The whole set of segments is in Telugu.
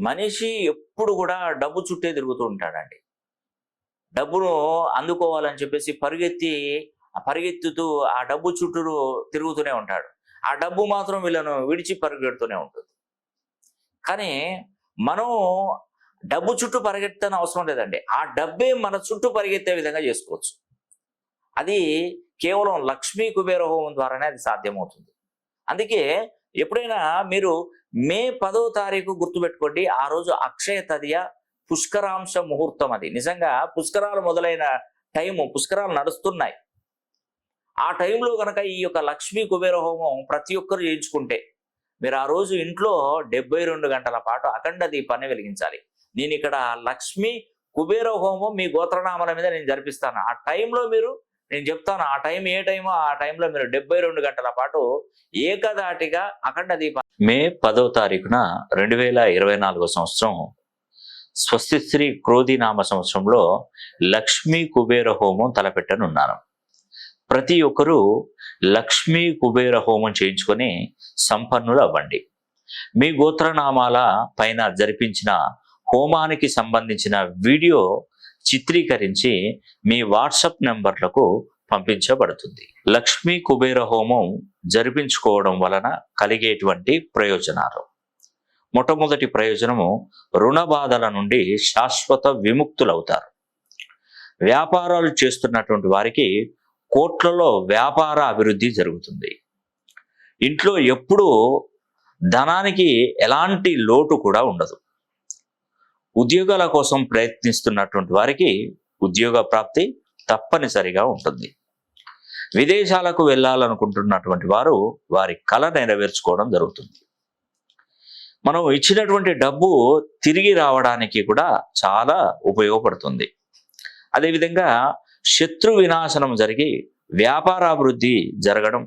మనిషి ఎప్పుడు కూడా డబ్బు చుట్టే తిరుగుతూ ఉంటాడండి. డబ్బును అందుకోవాలని చెప్పేసి పరిగెత్తి పరిగెత్తుతూ ఆ డబ్బు చుట్టూ తిరుగుతూనే ఉంటాడు. ఆ డబ్బు మాత్రం వీళ్ళను విడిచి పరిగెడుతూనే ఉంటుంది. కానీ మనం డబ్బు చుట్టూ పరిగెత్తని అవసరం లేదండి. ఆ డబ్బే మన చుట్టూ పరిగెత్తే విధంగా చేసుకోవచ్చు. అది కేవలం లక్ష్మీ కుబేర హోమం ద్వారానే అది సాధ్యమవుతుంది. అందుకే ఎప్పుడైనా మీరు మే పదో తారీఖు గుర్తుపెట్టుకోండి. ఆ రోజు అక్షయ తదియ పుష్కరాంశ ముహూర్తం అది. నిజంగా పుష్కరాలు మొదలైన టైము పుష్కరాలు నడుస్తున్నాయి. ఆ టైంలో కనుక ఈ యొక్క లక్ష్మీ కుబేర హోమం ప్రతి ఒక్కరు చేయించుకుంటే మీరు ఆ రోజు ఇంట్లో డెబ్బై రెండు గంటల పాటు అఖండ దీపాన్ని వెలిగించాలి. నేను ఇక్కడ లక్ష్మీ కుబేర హోమం మీ గోత్రనామాల మీద నేను జరిపిస్తాను. ఆ టైంలో మీరు నేను చెప్తాను ఆ టైం ఏ టైమో ఆ టైంలో మీరు డెబ్బై రెండు గంటల పాటు ఏకదాటిగా అఖండ దీప మే పదో తారీఖున రెండు వేల ఇరవై నాలుగో సంవత్సరం స్వస్తి శ్రీ క్రోధి నామ సంవత్సరంలో లక్ష్మీ కుబేర హోమం తలపెట్టనున్నాను. ప్రతి ఒక్కరూ లక్ష్మీ కుబేర హోమం చేయించుకొని సంపన్నులు అవ్వండి. మీ గోత్రనామాల పైన జరిపించిన హోమానికి సంబంధించిన వీడియో చిత్రీకరించి మీ వాట్సప్ నెంబర్లకు పంపించబడుతుంది. లక్ష్మీ కుబేర హోమం జరిపించుకోవడం వలన కలిగేటువంటి ప్రయోజనాలు. మొట్టమొదటి ప్రయోజనము రుణ బాధల నుండి శాశ్వత విముక్తులవుతారు. వ్యాపారాలు చేస్తున్నటువంటి వారికి కోట్లలో వ్యాపార అభివృద్ధి జరుగుతుంది. ఇంట్లో ఎప్పుడూ ధనానికి ఎలాంటి లోటు కూడా ఉండదు. ఉద్యోగాల కోసం ప్రయత్నిస్తున్నటువంటి వారికి ఉద్యోగ ప్రాప్తి తప్పనిసరిగా ఉంటుంది. విదేశాలకు వెళ్ళాలనుకుంటున్నటువంటి వారు వారి కళ నెరవేర్చుకోవడం జరుగుతుంది. మనం ఇచ్చినటువంటి డబ్బు తిరిగి రావడానికి కూడా చాలా ఉపయోగపడుతుంది. అదేవిధంగా శత్రు వినాశనం జరిగి వ్యాపారాభివృద్ధి జరగడం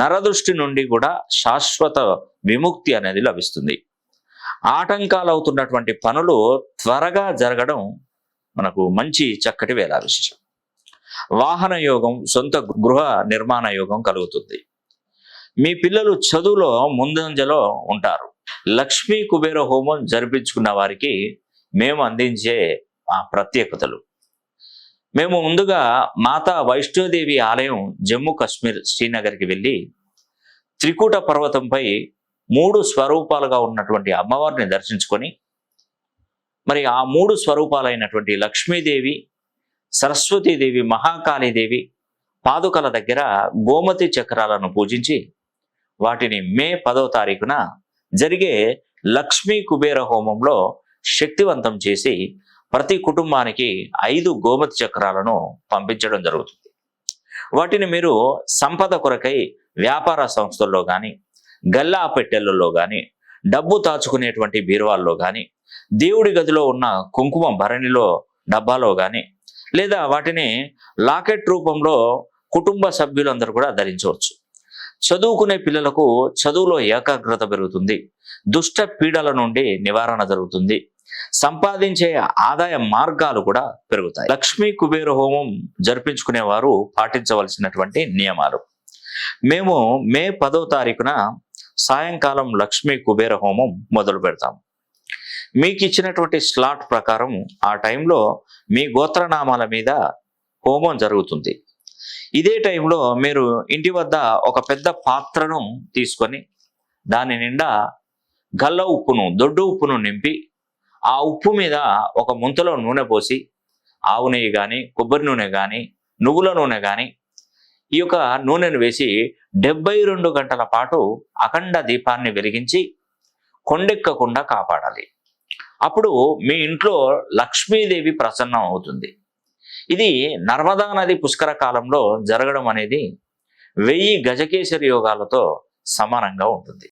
నరదృష్టి నుండి కూడా శాశ్వత విముక్తి అనేది లభిస్తుంది. ఆటంకాలు అవుతున్నటువంటి పనులు త్వరగా జరగడం మనకు మంచి చక్కటి వేళ విశేషం వాహన యోగం సొంత గృహ నిర్మాణ యోగం కలుగుతుంది. మీ పిల్లలు చదువులో ముందంజలో ఉంటారు. లక్ష్మీ కుబేర హోమం జరిపించుకున్న వారికి మేము అందించే ఆ ప్రత్యేకతలు. మేము ముందుగా మాతా వైష్ణోదేవి ఆలయం జమ్మూ కాశ్మీర్ శ్రీనగర్కి వెళ్ళి త్రికూట పర్వతంపై మూడు స్వరూపాలుగా ఉన్నటువంటి అమ్మవారిని దర్శించుకొని మరి ఆ మూడు స్వరూపాలైనటువంటి లక్ష్మీదేవి సరస్వతీదేవి మహాకాళీదేవి పాదుకల దగ్గర గోమతి చక్రాలను పూజించి వాటిని మే పదో తారీఖున జరిగే లక్ష్మీ కుబేర హోమంలో శక్తివంతం చేసి ప్రతి కుటుంబానికి ఐదు గోమతి చక్రాలను పంపించడం జరుగుతుంది. వాటిని మీరు సంపద కొరకై వ్యాపార సంస్థల్లో కానీ గల్లా పెట్టెలలో కానీ డబ్బు దాచుకునేటువంటి బీరువాల్లో కానీ దేవుడి గదిలో ఉన్న కుంకుమ భరణిలో డబ్బాలో కానీ లేదా వాటిని లాకెట్ రూపంలో కుటుంబ సభ్యులందరూ కూడా ధరించవచ్చు. చదువుకునే పిల్లలకు చదువులో ఏకాగ్రత పెరుగుతుంది. దుష్ట పీడల నుండి నివారణ జరుగుతుంది. సంపాదించే ఆదాయ మార్గాలు కూడా పెరుగుతాయి. లక్ష్మీ కుబేర హోమం జరిపించుకునే వారు పాటించవలసినటువంటి నియమాలు. మేము మే పదో తారీఖున సాయంకాలం లక్ష్మీ కుబేర హోమం మొదలు పెడతాం. మీకు ఇచ్చినటువంటి స్లాట్ ప్రకారం ఆ టైంలో మీ గోత్రనామాల మీద హోమం జరుగుతుంది. ఇదే టైంలో మీరు ఇంటి వద్ద ఒక పెద్ద పాత్రను తీసుకొని దాని నిండా గల్ల ఉప్పును దొడ్డు ఉప్పును నింపి ఆ ఉప్పు మీద ఒక ముంతలో నూనె పోసి ఆవు నెయ్యి కానీ కొబ్బరి నూనె కానీ నువ్వుల నూనె కానీ ఈ యొక్క నూనెను వేసి డెబ్బై రెండు గంటల పాటు అఖండ దీపాన్ని వెలిగించి కొండెక్కకుండా కాపాడాలి. అప్పుడు మీ ఇంట్లో లక్ష్మీదేవి ప్రసన్నం అవుతుంది. ఇది నర్మదా నది పుష్కర కాలంలో జరగడం అనేది వెయ్యి గజకేశ్వరి యోగాలతో సమానంగా ఉంటుంది.